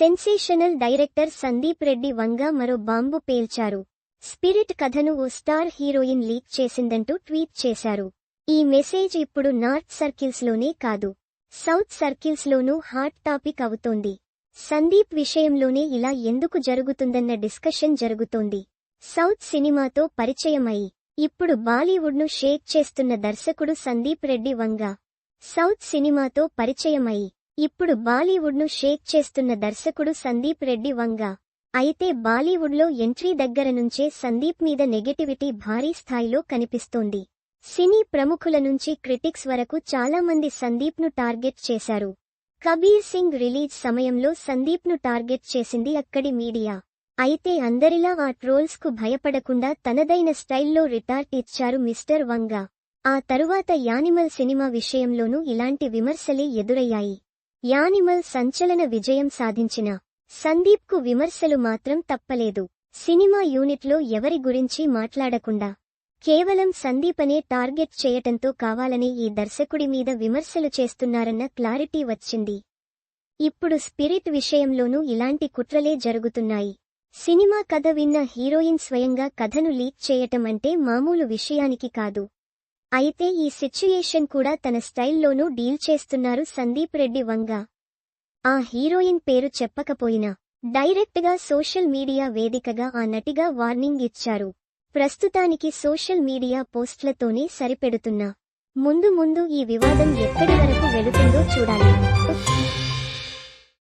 Sensational director Sandeep Reddy Vanga మరో bomb పేల్చారు. Spirit కథను ఓ స్టార్ హీరోయిన్ లీక్ చేసిందంటూ ట్వీట్ చేశారు. ఈ మెసేజ్ ఇప్పుడు నార్త్ సర్కిల్స్లోనే కాదు సౌత్ సర్కిల్స్లోనూ హాట్ టాపిక్ అవుతోంది. సందీప్ విషయంలోనే ఇలా ఎందుకు జరుగుతుందన్న డిస్కషన్ జరుగుతోంది. సౌత్ సినిమాతో పరిచయమై ఇప్పుడు బాలీవుడ్ను షేక్ చేస్తున్న దర్శకుడు సందీప్ రెడ్డి వంగ సౌత్ సినిమాతో పరిచయమై ఇప్పుడు బాలీవుడ్ను షేక్ చేస్తున్న దర్శకుడు సందీప్ రెడ్డి వంగ. అయితే బాలీవుడ్లో ఎంట్రీ దగ్గర నుంచే సందీప్ మీద నెగటివిటీ భారీ స్థాయిలో కనిపిస్తోంది. సినీ ప్రముఖుల నుంచి క్రిటిక్స్ వరకు చాలా మంది సందీప్ను టార్గెట్ చేశారు. కబీర్ సింగ్ రిలీజ్ సమయంలో సందీప్ను టార్గెట్ చేసింది అక్కడి మీడియా. అయితే అందరిలా ఆ ట్రోల్స్కు భయపడకుండా తనదైన స్టైల్లో రిటార్ట్ ఇచ్చారు మిస్టర్ వంగ. ఆ తరువాత యానిమల్ సినిమా విషయంలోనూ ఇలాంటి విమర్శలే ఎదురయ్యాయి. యానిమల్ సంచలన విజయం సాధించిన సందీప్కు విమర్శలు మాత్రం తప్పలేదు. సినిమా యూనిట్లో ఎవరి గురించి మాట్లాడకుండా కేవలం సందీపనే టార్గెట్ చేయటంతో కావాలని ఈ దర్శకుడి మీద విమర్శలు చేస్తున్నారన్న క్లారిటీ వచ్చింది. ఇప్పుడు స్పిరిట్ విషయంలోనూ ఇలాంటి కుట్రలే జరుగుతున్నాయి. సినిమా కథ విన్న హీరోయిన్ స్వయంగా కథను లీక్ చేయటం అంటే మామూలు విషయానికి కాదు. అయితే ఈ సిచ్యుయేషన్ కూడా తన స్టైల్లోనూ డీల్ చేస్తున్నారు సందీప్ రెడ్డి వంగ. ఆ హీరోయిన్ పేరు చెప్పకపోయినా డైరెక్ట్గా సోషల్ మీడియా వేదికగా ఆ నటిగా వార్నింగ్ ఇచ్చారు. ప్రస్తుతానికి సోషల్ మీడియా పోస్ట్లతోనే సరిపెడుతున్నా. ముందు ముందు ఈ వివాదం ఎక్కడి వరకు వెళుతుందో చూడాలి.